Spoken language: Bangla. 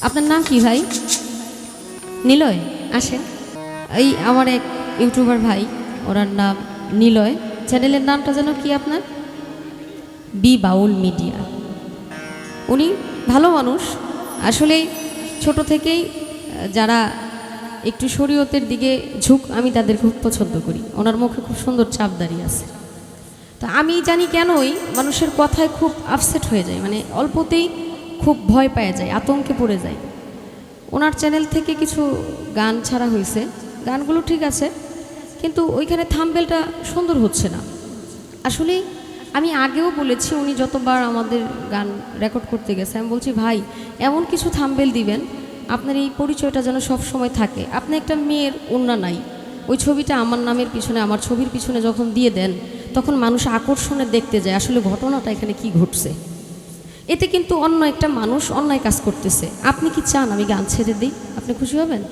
আপনার নাম কি ভাই? নিলয়, আসেন। এই আমার এক ইউটিউবার ভাই, ওনার নাম নিলয়। চ্যানেলের নামটা যেন কি আপনার? B Baul media. উনি ভালো মানুষ। আসলে ছোট থেকেই যারা একটু শরীয়তের দিকে ঝুঁক, আমি তাদের খুব পছন্দ করি। ওনার মুখে খুব সুন্দর চাপ দাঁড়িয়ে আছে। তো আমি জানি কেনই মানুষের কথায় খুব আপসেট হয়ে যায়। মানে অল্পতেই খুব ভয় পাওয়া যায়, আতঙ্কে পড়ে যায়। ওনার চ্যানেল থেকে কিছু গান ছাড়া হয়েছে গানগুলো ঠিক আছে, কিন্তু ওইখানে থাম্বেলটা সুন্দর হচ্ছে না। আসলে আমি আগেও বলেছি, উনি যতবার আমাদের গান রেকর্ড করতে গেছে, আমি বলছি, ভাই, এমন কিছু থাম্বেল দিবেন, আপনার এই পরিচয়টা যেন সব সময় থাকে। আপনি একটা মেয়ের অন্যা নাই। ওই ছবিটা আমার নামের পিছনে, আমার ছবির পিছনে যখন দিয়ে দেন, তখন মানুষ আকর্ষণে দেখতে যায়, আসলে ঘটনাটা এখানে কি ঘটছে? এতে কিন্তু অন্য একটা মানুষ অন্যায় কাজ করতেছে। আপনি কি চান আমি গান ছেড়ে দিই? আপনি খুশি হবেন?